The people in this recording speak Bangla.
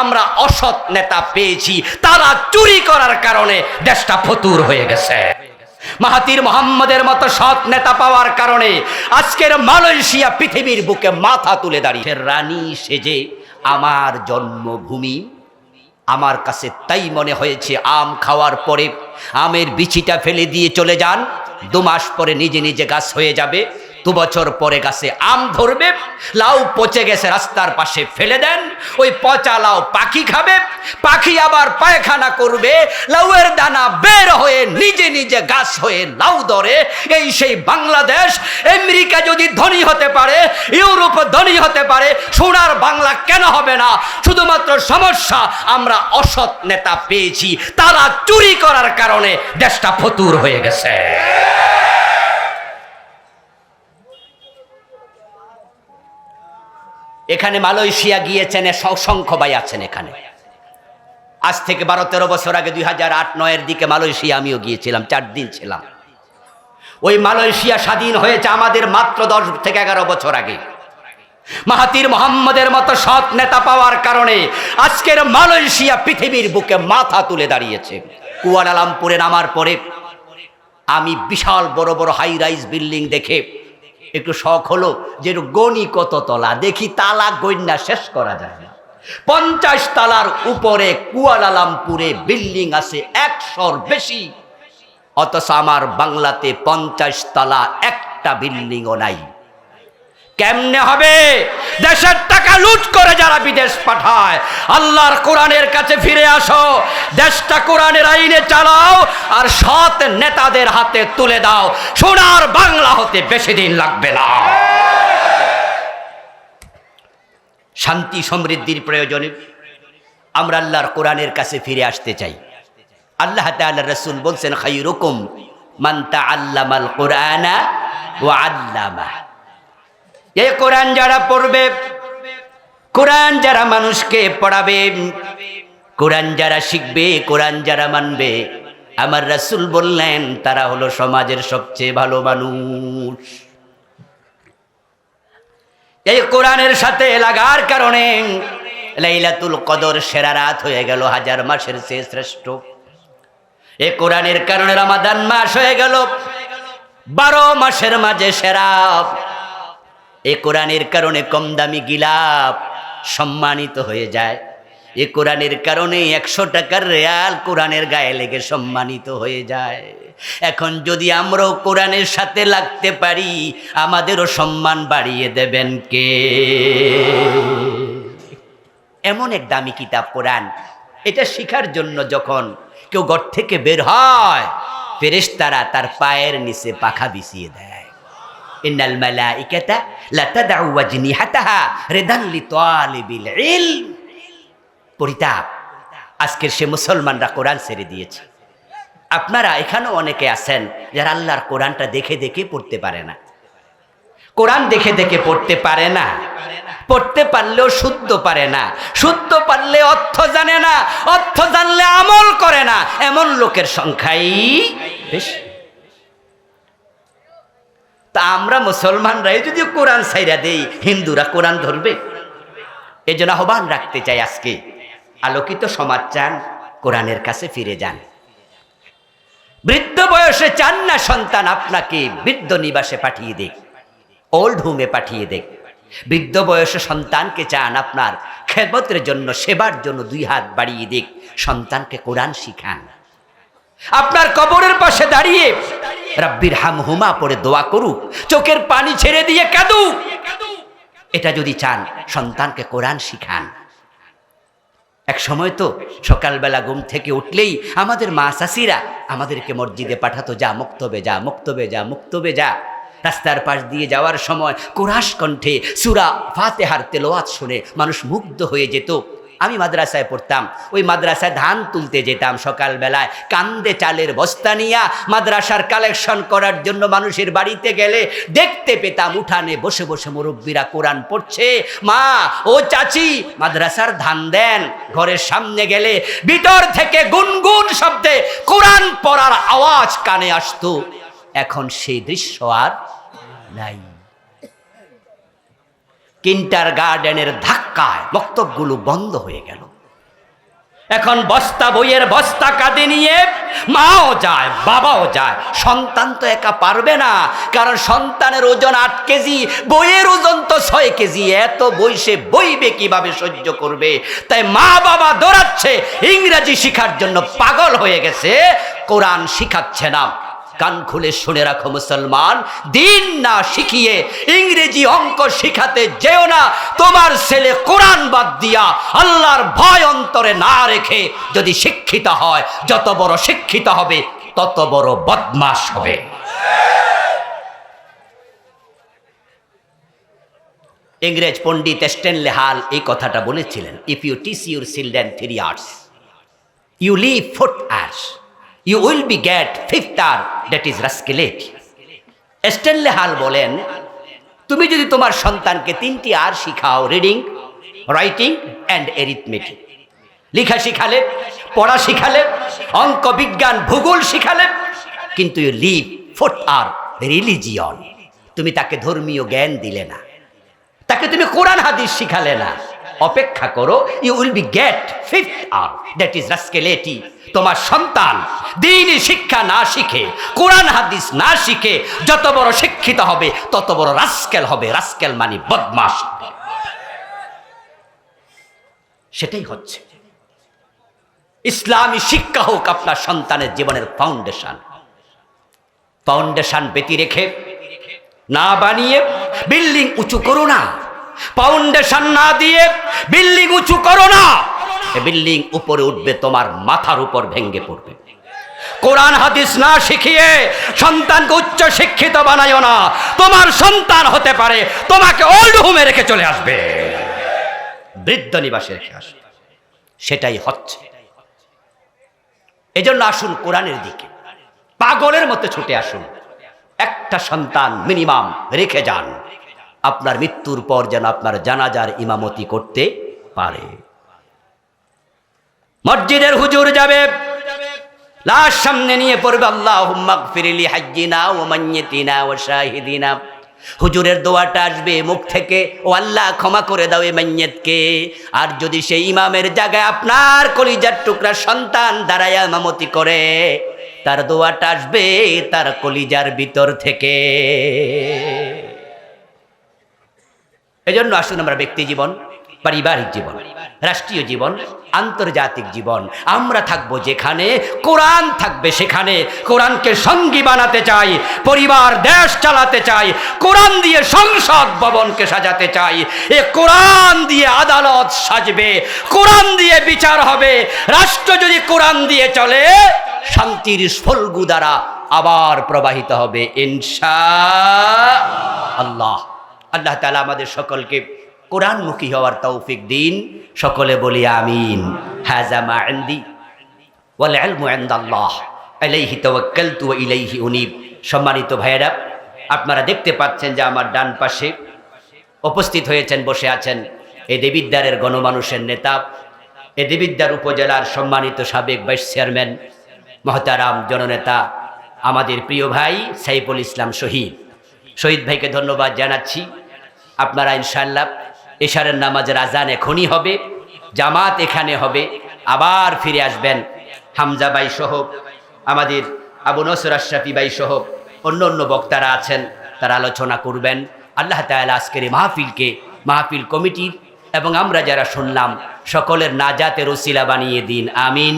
আমরা অসৎ নেতা পেয়েছি, তারা চুরি করার কারণে দেশটা ফতুর হয়ে গেছে। মাহাতির মোহাম্মদের মতো সৎ নেতা পাওয়ার কারণে আজকের মালয়েশিয়া পৃথিবীর বুকে মাথা তুলে দাঁড়িয়ে রানী সেজে আমার জন্মভূমি, আমার কাছে তাই মনে হয়েছে আম খাওয়ার পরে আমের বিচিটা ফেলে দিয়ে চলে যান, দু মাস পরে নিজে নিজে গাছ হয়ে যাবে। দু বছর পরে গাছে আম ধরবে, লাউ পচে গেছে রাস্তার পাশে ফেলে দেন, ওই পচা লাউ পাখি খাবে, পাখি আবার পায়খানা করবে, লাউয়ের দানা বের হয়ে নিজে নিজে গাছ হয়ে লাউ ধরে, এই সেই বাংলাদেশ, আমেরিকা যদি ধনী হতে পারে, ইউরোপ ধনী হতে পারে, সোনার বাংলা কেন হবে না? শুধুমাত্র সমস্যা, আমরা অসৎ নেতা পেয়েছি, তারা চুরি করার কারণে দেশটা ফতুর হয়ে গেছে। এখানে মালয়েশিয়া গিয়েছেন অসংখ্য ভাই আছেন এখানে। আজ থেকে বারো তেরো বছর আগে দুই হাজার আট নয়ের দিকে মালয়েশিয়া আমিও গিয়েছিলাম, চার দিন ছিলাম। ওই মালয়েশিয়া স্বাধীন হয়েছে আমাদের মাত্র দশ থেকে এগারো বছর আগে। মাহাতির মোহাম্মদের মতো সৎ নেতা পাওয়ার কারণে আজকের মালয়েশিয়া পৃথিবীর বুকে মাথা তুলে দাঁড়িয়েছে। কুয়ালালামপুরে নামার পরে আমি বিশাল বড় বড় হাই রাইজ বিল্ডিং দেখে একটু শখ হলো যে গণি কত তলা, দেখি তালা গন্যা শেষ করা যায় না। পঞ্চাশ তালার উপরে কুয়ালালামপুরে বিল্ডিং আছে একশোর বেশি। অথচ আমার বাংলাতে পঞ্চাশ তালা একটা বিল্ডিংও নাই। কেমনে হবে? দেশের টাকা লুট করে যারা বিদেশ পাঠায়, আল্লাহর কোরআনের কাছে ফিরে আসো, দেশটা কোরআনের আইনে চালাও আর সৎ নেতাদের হাতে তুলে দাও। সোনার বাংলা হতে বেশি দিন লাগবে না। শান্তি সমৃদ্ধির প্রয়োজনে আমরা আল্লাহর কোরআনের কাছে ফিরে আসতে চাই। আল্লাহ তাআলা রসুল বলছেন খাই রকম মান্তা আল্লামাল কোরআনা ও আল্লামা এই কোরআন যারা পড়বে, কোরআন যারা মানুষকে পড়াবে, কোরআন যারা শিখবে, কোরআন যারা মানবে, আমার রাসূল বললেন, তারা হলো সমাজের সবচেয়ে ভালো মানুষ। এই কোরআনের সাথে লাগার কারণে লাইলাতুল কদর সেরা রাত হয়ে গেল, হাজার মাসের চেয়ে শ্রেষ্ঠ। এ কোরআনের কারণে রামাদান মাস হয়ে গেল, বারো মাসের মাঝে সেরা। এ কোরআনের কারণে কম দামি গিলাপ সম্মানিত হয়ে যায়। এ কোরআনের কারণে একশো টাকার রেয়াল কোরআনের গায়ে লেগে সম্মানিত হয়ে যায়। এখন যদি আমরাও কোরআনের সাথে লাগতে পারি, আমাদেরও সম্মান বাড়িয়ে দেবেন কে? এমন এক দামি কিতাব কোরআন। এটা শিখার জন্য যখন কেউ ঘর থেকে বের হয়, ফেরেশতারা তার পায়ের নিচে পাখা বিছিয়ে দেয়। ইন্নাল মালাইকাতা লাতাদউ ওয়াজনিহাতাহা রিদান লিতালিবিল পরিতাপ। আজকের সে মুসলমানরা কোরআন ছেড়ে দিয়েছে। আপনারা এখানেও অনেকে আছেন যারা আল্লাহর কোরআনটা দেখে দেখে পড়তে পারে না। কোরআন দেখে দেখে পড়তে পারে না। পড়তে পারলেও শুদ্ধ পারে না। শুদ্ধ পারলে অর্থ জানে না। অর্থ জানলে আমল করে না। এমন লোকের সংখ্যাই বেশি। তা আমরা মুসলমানরাই যদি কোরআন সাইরা দেই, হিন্দুরা কোরআন ধরবে। এই জন্য আহ্বান রাখতে চাই আজকে, আলোকিত সমাজ চান, কোরআনের কাছে ফিরে যান। বৃদ্ধ বয়সে চান না সন্তান আপনাকে, বৃদ্ধ নিবাসে পাঠিয়ে দেখ ওল্ড হোমে পাঠিয়ে দেখ বৃদ্ধ বয়সে সন্তানকে চান আপনার খেদমতের জন্য, সেবার জন্য দুই হাত বাড়িয়ে দেখ সন্তানকে কোরআন শিখান। আপনার কবরের পাশে দাঁড়িয়ে রাব্বির হাম হুমা পরে দোয়া করুক, চোখের পানি ছেড়ে দিয়ে কাঁদুক। এটা যদি চান, সন্তানকে কোরআন শিখান। এক সময় তো সকালবেলা ঘুম থেকে উঠলেই আমাদের মা চাষিরা আমাদেরকে মসজিদে পাঠাতো, যা মুক্তবে যা মুক্তবে যা মুক্তবে, যা। রাস্তার পাশ দিয়ে যাওয়ার সময় কোরআশ কণ্ঠে সুরা ফাতেহার তেলোয়াত শুনে মানুষ মুগ্ধ হয়ে যেত। আমি মাদ্রাসায় পড়তাম, ওই মাদ্রাসায় ধান তুলতে যেতাম সকালবেলায়, কান্দে চালের বস্তা নিয়া মাদ্রাসার কালেকশন করার জন্য মানুষের বাড়িতে গেলে দেখতে পেতাম, উঠানে বসে বসে মুরব্বীরা কোরআন পড়ছে, মা, ও চাচি, মাদ্রাসার ধান দেন। ঘরের সামনে গেলে ভিতর থেকে গুনগুন শব্দে কোরআন পড়ার আওয়াজ কানে আসতো। এখন সেই দৃশ্য আর নাই। কিন্টার গার্ডেনের ধাক্কায় বক্তব্যগুলো বন্ধ হয়ে গেল। এখন বস্তা বইয়ের বস্তা কাঁধে নিয়ে মাও যায়, বাবাও যায়। সন্তান তো একা পারবে না, কারণ সন্তানের ওজন আট কেজি, বইয়ের ওজন তো ছয় কেজি। এত বই সে বইবে কীভাবে সহ্য করবে? তাই মা বাবা দৌড়াচ্ছে। ইংরেজি শিখার জন্য পাগল হয়ে গেছে, কোরআন শিখাচ্ছে না। কান খুলে শুনে রাখো মুসলমান। দিন না শিখিয়ে ইংরেজি অঙ্ক শিখাতে যেও না। তোমার ছেলে কোরআন বাদ দিয়া আল্লাহর ভয় অন্তরে না রেখে যদি শিক্ষিত হয়, যত বড় শিক্ষিত হবে, তত বড় বদমাস হবে। ইংরেজ পণ্ডিত স্টেনলে হাল এই কথাটা বলেছিলেন if you teach your children three R's you leave fourth R's you will be get fifth R that is rascality Stanley Hall বলেন, তুমি যদি তোমার সন্তানকে তিনটি আর শিখাও রিডিং রাইটিং অ্যান্ড এরিথমেটিক লেখা শিখালে, পড়া শিখালে, অঙ্ক, বিজ্ঞান, ভূগোল শিখালে, কিন্তু you leave fourth R religion তুমি তাকে ধর্মীয় জ্ঞান দিলে না। তাকে তুমি কোরআন, হাদিস শিখালে না। অপেক্ষা করো you will be get fifth R that is rascality তোমার সন্তান দিনই শিক্ষা না শিখে, কোরআন, হাদিস না শিখে, যত বড় শিক্ষিত হবে, তত বড় রাস্কেল হবে। রাস্কেল মানে বদমাস সেটাই হচ্ছে। ইসলামী শিক্ষা হোক আপনার সন্তানের জীবনের ফাউন্ডেশন ফাউন্ডেশন বেতি রেখে, না বানিয়ে বিল্ডিং উঁচু করো না। ফাউন্ডেশন না দিয়ে বিল্ডিং উঁচু করো না। বিল্ডিং উপরে উঠবে তোমার মাথার উপর ভেঙ্গে পড়বে। কোরআন হাদিস না শিখিয়ে সন্তানকে উচ্চ শিক্ষিত না। তোমার সন্তান হতে পারে তোমাকে ওল্ড হোমে রেখে চলে আসবে। বৃদ্ধ নিবাসে রেখে আসবে সেটাই হচ্ছে। এজন্য আসুন কোরআনের দিকে। পাগলের মতো ছুটে আসুন। একটা সন্তান মিনিমাম রেখে যান। আপনার মৃত্যুর পর যেন আপনার জানাজার ইমামতি করতে পারে। মসজিদের হুজুর যাবে, লাশ সামনে নিয়ে পড়বে আল্লাহ ও ও শাহিদিনা। হুজুরের দোয়াটা আসবে মুখ থেকে, ও আল্লাহ ক্ষমা করে দাও এ মান্যতকে আর যদি সেই ইমামের জায়গায় আপনার কলিজার টুকরা সন্তান দাঁড়ায় ইমামতি করে, তার দোয়াটা আসবে তার কলিজার ভিতর থেকে। এজন্য আসুন আমরা ব্যক্তি জীবন, পারিবারিক জীবন, রাষ্ট্রীয় জীবন, আন্তর্জাতিক জীবন। আমরা থাকব যেখানে, কোরআন থাকবে সেখানে। কোরআনকে সঙ্গী বানাতে চাই, পরিবার, দেশ চালাতে চাই, কোরআন দিয়ে সংসদ ভবনকে সাজাতে চাই। এ কোরআন দিয়ে আদালত সাজবে, কোরআন দিয়ে বিচার হবে। রাষ্ট্র যদি কোরআন দিয়ে চলে, শান্তির স্ফলগু দ্বারা আবার প্রবাহিত হবে, ইনশা আল্লাহ। আল্লাহ তালা আমাদের সকলকে কোরআনমুখী হওয়ার তৌফিক দিন। সকলে বলি আমিন। ওয়াল সম্মানিত ভাইয়েরা, আপনারা দেখতে পাচ্ছেন যে আমার ডান পাশে উপস্থিত হয়েছেন, বসে আছেন এই দেবিদ্বারের গণমানুষের নেতা, এ দেবিদ্বার উপজেলার সম্মানিত সাবেক ভাইস চেয়ারম্যান, মহতারাম জননেতা, আমাদের প্রিয় ভাই সাইফুল ইসলাম শহীদ। শহীদ ভাইকে ধন্যবাদ জানাচ্ছি। আপনারা ইনশাল্লাহ এশারের নামাজের আজান এখনই হবে, জামাত এখানে হবে, আবার ফিরে আসবেন। হামজা বাই সহ আমাদের আবু নসর আশরাফি বাই সহ অন্য অন্য বক্তারা আছেন, তারা আলোচনা করবেন। আল্লাহ তাআলা আজকের মাহফিলকে, মাহফিল কমিটির এবং আমরা যারা শুনলাম, সকলের নাজাতের ওসিলা বানিয়ে দিন, আমিন।